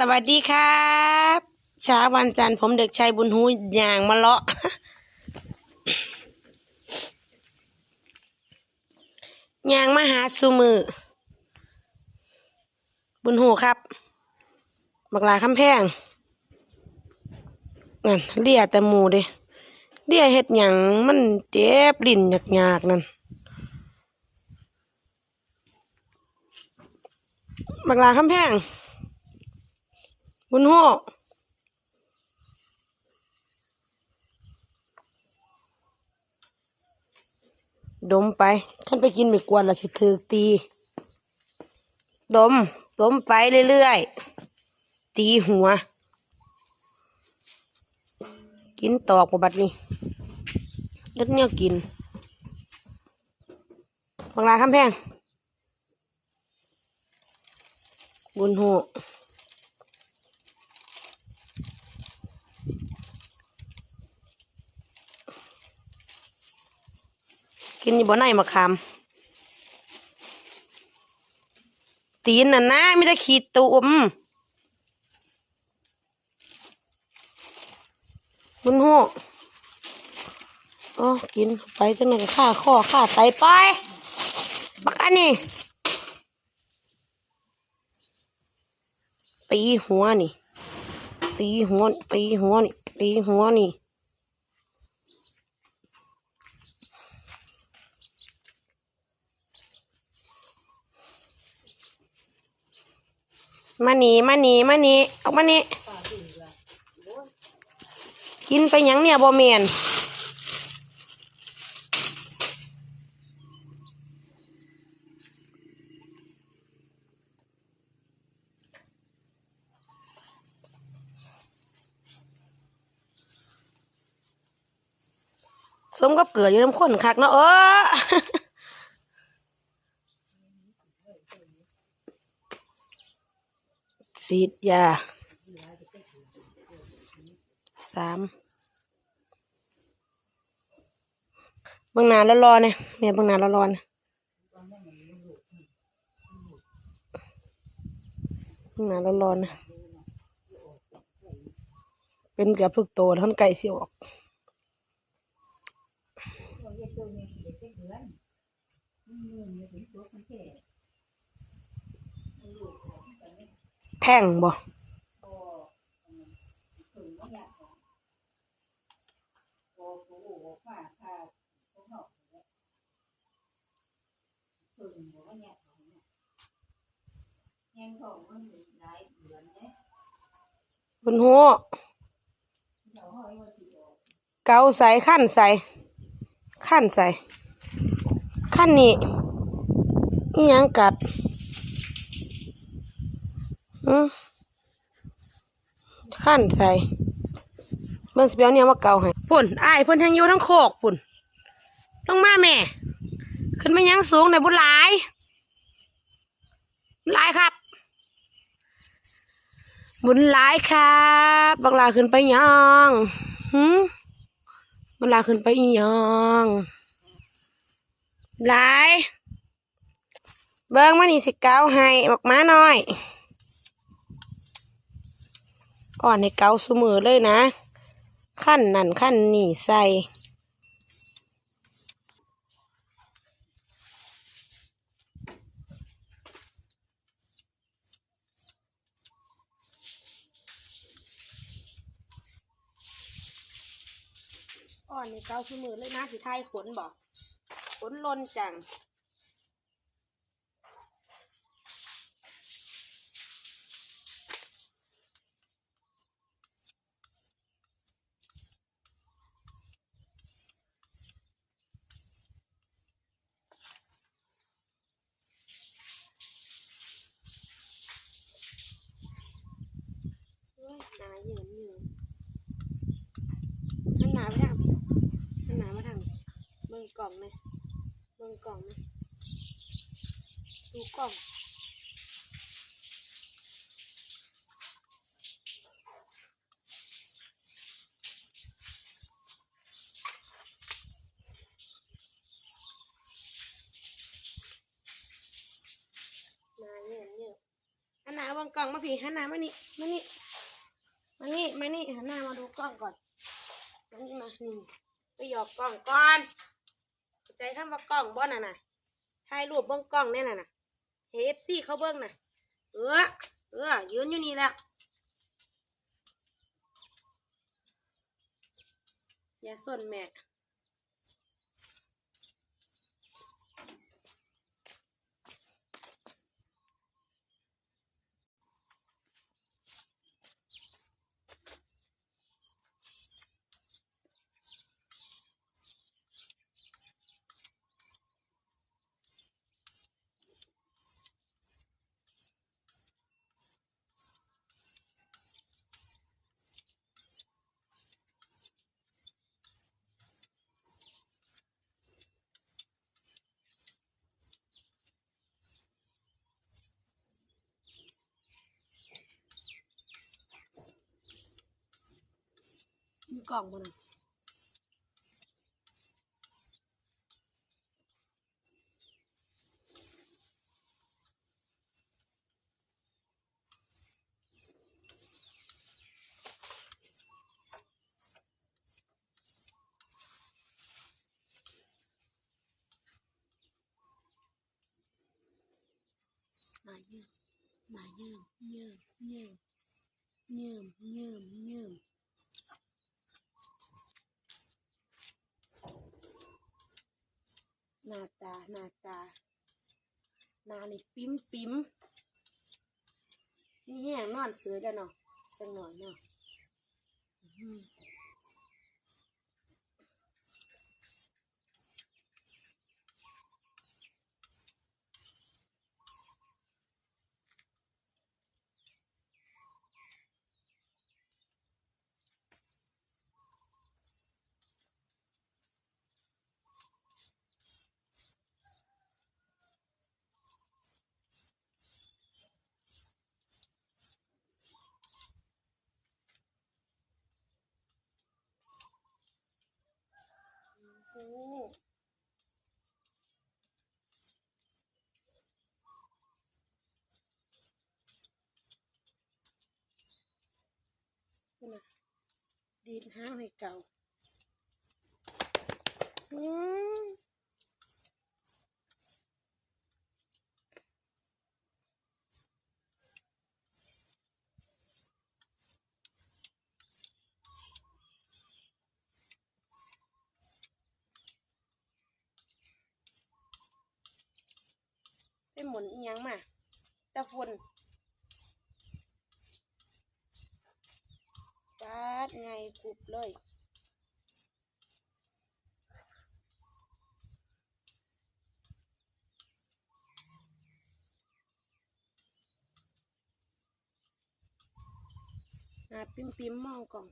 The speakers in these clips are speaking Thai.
สวัสดีครับเช้าวันจันทร์ผมเด็กชายบุญหูย่างมาเลาะย่างมาหาสุมือ บุญหูครับบักลาคำแพงนั่นเลียแต่หมูเด้เลียเฮ็ดหยังมันเจ็บลิ้นหยากๆนั่นบักลาคำแพง บุญโฮดมไปท่านไปกินไม่กวนละสิถือตี ดม ดมไปเรื่อยๆ ตีหัว กินตอกบ่บัดนี้เด็ดเนี่ยกินบางลาคำแพงบุญโกินอยู่บ่ไหนมาคำตีนน่ะนะไม่ได้ขีดตุ่มบุญโหโอ้กินไปจังไหนก็ฆ่าข้อฆ่าไตไปบักอันนี้ตีหัวนี่ ตีหัว ตีหัวนี่ ตีหัวนี่ มานีมานีมานีออกมานี่กินไปยังเนี่ยบ่เมียนสมกับเกิดอยู่น้ำข้นคักเนาะเออ สีดยาสามบางนาแล้วรอเนี่ยแม่บางนาแล้วรอเนี่ยบางนาแล้วรอเนี่ยเป็นกับพึกโตท่านไก่สิออก แท่งบ่บนหัวเกาใส่ขั้นใส่ขั้นใส่ขั้นนี้ยังกัด ขั้นใส่เบิ่งสิเปียวเนี่ยมาเกาให้ปุ่นอ้ายเพิ่นแทงอยู่ทั้งโคกปุ่นลงมาแม่ ขึ้นมายังสูงในบุญหลายบุญหลายครับ บุญหลายครับบักลาขึ้นไปยังหืมบักลาขึ้นไปยังหลาย เบิ้งมานี่สิเกาให้บักม้าน้อย ก่อนให้เกาเสมอเลยนะ ขั้นนั่นขั้นนี่ใส่อ่อนในเกาคือมือเลยนะสิไทยขนบอกขนลนจังโอ้ยหนาเยืนยืนมันหนาไปทางมันหนามาทางนี้เบิ่ง กล่องเลยเบิ่งกล่องเลยดูกล่องนาเยืนยืนอันหนาเบิ่งกล้องมาพี่หันหน้ามานี่มานี่มานี่มานี่หันหน้ามาดูกล้องก่อนมานี่มานี่ไปหยอกกล้องก่อน เข้าใจคำว่ากล้องบ่น่ะน่ะถ่ายรูปเบ้องกล้องแน่น่ะน่ะเฮฟซี่เขาเบิ้งน่ะ เออเออยืนอยู่นี่แล้วอย่าส่วนแม่ กล่องบ่น่ะมาเยิ่มมาเยิ่มเยิ่มเยิ่มเยิ่มเยิ่มเยิ่ม หน้าตาหน้าตาหน้านี่ปิ๊มปิ๊มนี่แห้งนอนเสือแล้วเนาะจังหน่อยเนาะ อื้อหือโอ้นี่นะดีดห้างให้เก่า อืม ไปหมุนอีหยังมาตะฟุนปาดไงกรุบเลยอ่าปิมปิมมองก่อน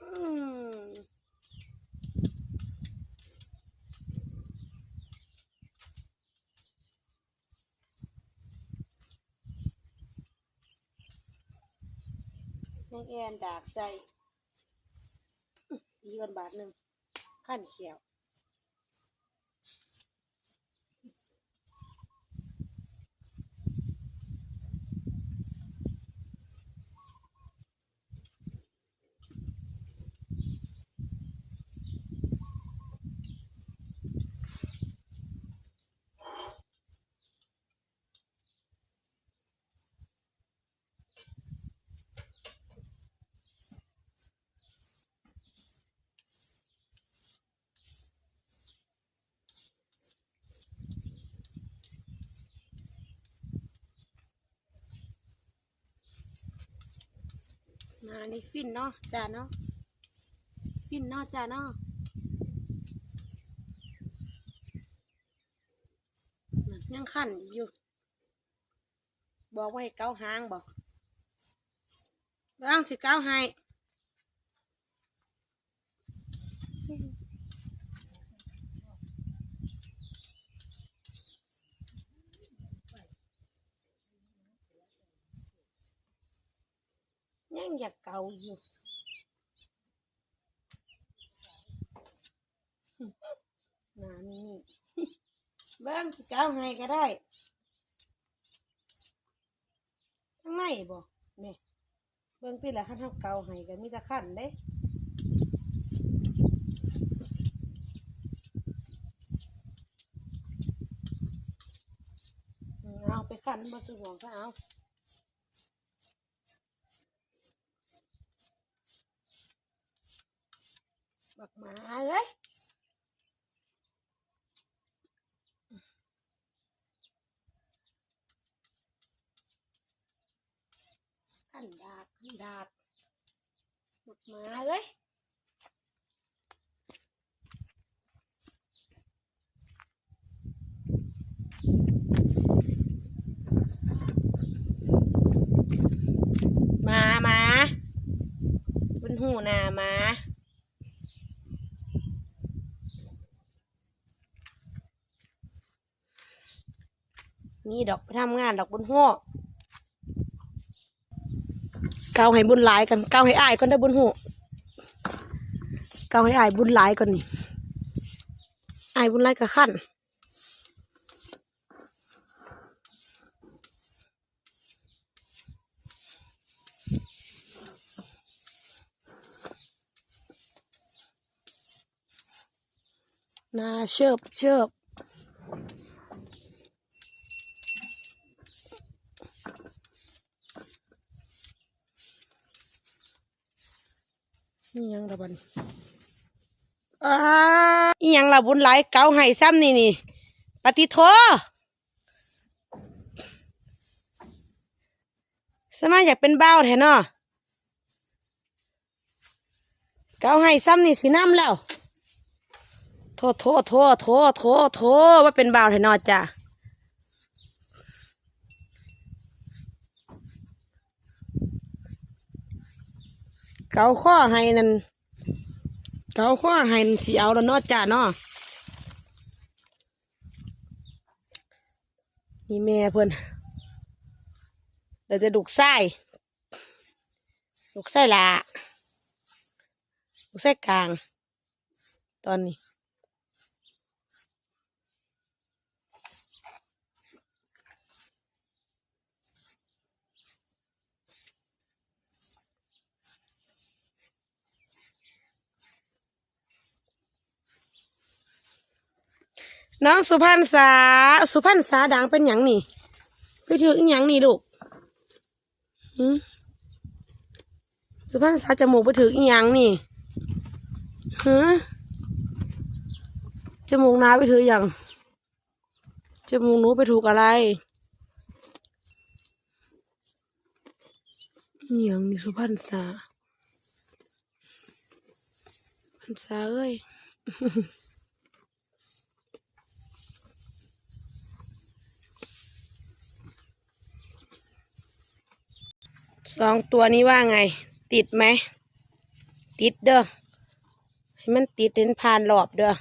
อืม แม่งแอนดากใส่ดีกันบาทหนึ่งขั้นเขียว มานี่ฟินเนาะจ้าเนาะฟินเนาะจ้าเนาะยังขั้นอยู่ บอกว่าให้เกาหางบอกร่างสิเกาให้ ยังอาอยู่นานี่เบิ้งสิเกาให้ก็ได้ในบ่นี่เบิ่งติละคันเฮาเกาให้ก็มีต่คันเด้เอาไปคันบ่สุห่วก็เอา บักหมาเอ้ยขันดาบขันดาบหมดมาเลยมา มาบนหูหนามา นี่ดอกไปทำงานดอกบนหัวเกาให้บุญหลายกันเกาให้อายก่อนได้บุญหูเกาให้อายบุญหลายก่อนนี่อายบุญหลายกับขั้นนาเชิบเชิบ นี่ยังละบันอ่าอียังละบุญหลายเกาให้ซ้ำนี่นี่ปฏิโทสมาอยากเป็นเบ้าวแท้เนาะเกาให้ซ้ำนี่สิน้ำแล้ว โทโทโทโทโทโทว่าเป็นบ่าวแท้เนอจ้ะ เกาข้อให้นั่นเกาข้อให้นั่นสิเอาแล้วเนอจ้าเนาะนี่แม่เพื่อนเดี๋ยวจะดุกไส้ดุกไส้ละดุกไส้กลาง ตอนนี้ น้องสุพรรณษา สุพรรณษาดังเป็นหยังนี่ไปถืออีหยังนี่ลูกสุพรรณษาจมูกไปถืออีหยังนี่ฮะจมูกน้าไปถืออย่างจมูกหนูไปถูกอะไรอีหยังนี่สุพรรณษาพรรษาเอ้ย สองตัวนี้ว่าไง ติดไหม ติดเด้อให้มันติดเห็นผ่านหลอบเด้อ